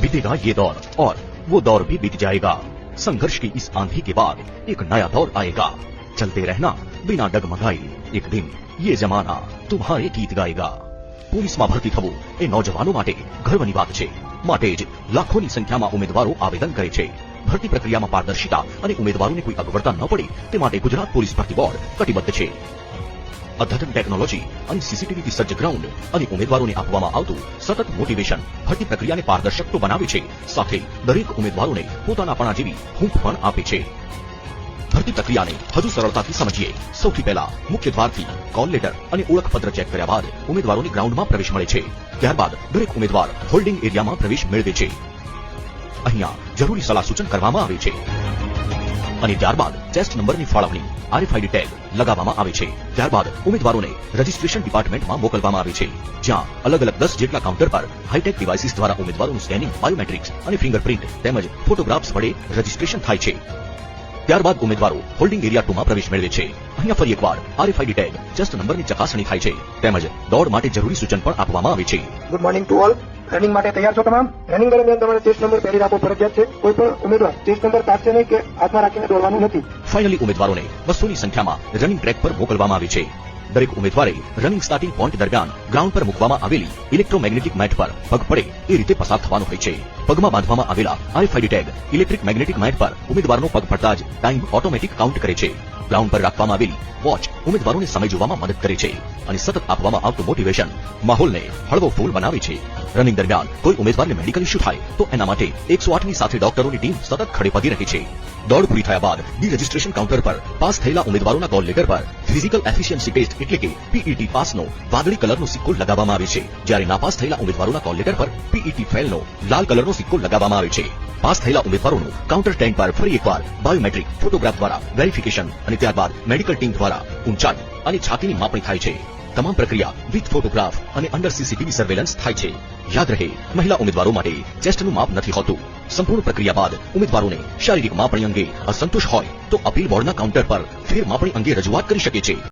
बीतेगा ये दौर और वो दौर भी बीत जाएगा संघर्ष की इस आंधी के बाद एक नया दौर आएगा चलते रहना बिना डगमगाई एक दिन ये जमाना तुम्हारे गीत गाएगा પોલીસમાં ભરતી થવું એ નોજવાનો માટે ગર્વની વાત છે માટે જ લાખોની સંખ્યામાં ઉમેદવારો આવેદન કરે છે ભરતી પ્રક્રિયામાં પારદર્શિતા અને ઉમેદવારોને કોઈ અગવડતા ન પડે તે માટે ગુજરાત પોલીસ ભરતી બોર્ડ કટિબદ્ધ છે અદ્યતન ટેકનોલોજી અને સીસીટીવીથી સજ્જ ગ્રાઉન્ડ અને ઉમેદવારોને આપવામાં આવતું સતત મોટિવેશન ભરતી પ્રક્રિયાને પારદર્શક તો બનાવે છે. સાથે દરેક ઉમેદવારોને પોતાનાપણા જેવી હૂંફ પણ આપે છે. ભરતી પ્રક્રિયાને હજુ સરળતાથી સમજીએ. સૌથી પહેલા મુખ્ય દ્વારથી કોલ લેટર અને ઓળખપત્ર ચેક કર્યા બાદ ઉમેદવારોને ગ્રાઉન્ડમાં પ્રવેશ મળે છે. ત્યારબાદ દરેક ઉમેદવાર હોલ્ડિંગ એરિયામાં પ્રવેશ મેળવે છે. અહીંયા જરૂરી સલાહ સૂચન કરવામાં આવે છે. અને ત્યારબાદ ટેસ્ટ નંબરની ફાળવણી આરએફઆઈડી ટેગ લગાવવામાં આવે છે. ત્યારબાદ ઉમેદવારોને રજિસ્ટ્રેશન ડિપાર્ટમેન્ટમાં મોકલવામાં આવે છે. જ્યાં અલગ અલગ દસ જેટલા કાઉન્ટર પર હાઈટેક ડિવાઇસીસ દ્વારા ઉમેદવારોનું સ્કેનિંગ બાયોમેટ્રિક્સ અને ફિંગરપ્રિન્ટ તેમજ ફોટોગ્રાફ્સ વડે રજિસ્ટ્રેશન થાય છે. ત્યારબાદ ઉમેદવારો હોલ્ડિંગ એરિયા ટુમાં પ્રવેશ મેળવે છે. અહીંયા ફરી એકવાર આરએફઆઈડી ટેગ ટેસ્ટ નંબરની ચકાસણી થાય છે. તેમજ દોડ માટે જરૂરી સૂચન પણ આપવામાં આવે છે. Good morning to all running માટે તૈયાર છો તમામ? રનિંગ દરમિયાન તમારે ચેસ્ટ નંબર પહેરી રાખવો ફરજિયાત છે. કોઈ ઉમેદવાર ચેસ્ટ નંબર તાકશે નહીં કે હાથમાં રાખીને દોડવાનું નથી. ફાઇનલી ઉમેદવારોને બસોની સંખ્યામાં રનિંગ ટ્રેક પર મોકલવામાં આવી છે. દરેક ઉમેદવારે રનિંગ સ્ટાર્ટિંગ પોઈન્ટ દરમિયાન ગ્રાઉન્ડ પર મૂકવામાં આવેલી ઇલેક્ટ્રોમેગ્નેટિક મેટ પર પગ પડે એ રીતે પસાર થવાનું હોય છે. પગમાં બાંધવામાં આવેલા RFID tag electric magnetic mat પર ઉમેદવારનો પગ પડતા જ ટાઈમ ઓટોમેટિક કાઉન્ટ કરે છે. ગ્રાઉન્ડ પર રાખવામાં આવેલી વોચ ઉમેદવારોને સમય જોવામાં મદદ કરે છે અને સતત આપવામાં આવતું મોટિવેશન માહોલને હળવો ફૂલ બનાવે છે. રનિંગ દરમિયાન કોઈ ઉમેદવારને મેડિકલ ઇસ્યુ થાય, તો એના માટે એકસો આઠની સાથે ડોક્ટરોની ટીમ સતત ખડે પગે રહે છે. દોડ પૂરી થયા બાદ ડી રજિસ્ટ્રેશન કાઉન્ટર પર પાસ થયેલા ઉમેદવારોના કોલ લેટર પર ફિઝિકલ એફિશિયન્સી ટેસ્ટ એટલે કે પીઈટી પાસનો વાદળી કલરનો સિક્કો લગાવવામાં આવે છે. જ્યારે નાપાસ થયેલા ઉમેદવારોના કોલ લેટર પર પીઈટી ફેલનો લાલ કલરનો સિક્કો લગાવવામાં આવે છે. પાસ થયેલા ઉમેદવારોનું કાઉન્ટર ટેન્ક પર ફરી એકવાર બાયોમેટ્રિક ફોટોગ્રાફ દ્વારા વેરિફિકેશન અને ત્યારબાદ મેડિકલ ટીમ દ્વારા ઊંચાઈ અને છાતીની માપણી થાય છે. તમામ પ્રક્રિયા વિથ ફોટોગ્રાફ અને અંડર સીસીટીવી સર્વેલન્સ થાય છે. યાદ રહે, મહિલા ઉમેદવારો માટે ચેસ્ટનું માપ નથી હોતું. સંપૂર્ણ પ્રક્રિયા બાદ ઉમેદવારોને શારીરિક માપણી અંગે અસંતોષ હોય તો અપીલ બોર્ડના કાઉન્ટર પર ફેર માપણી અંગે રજૂઆત કરી શકે છે.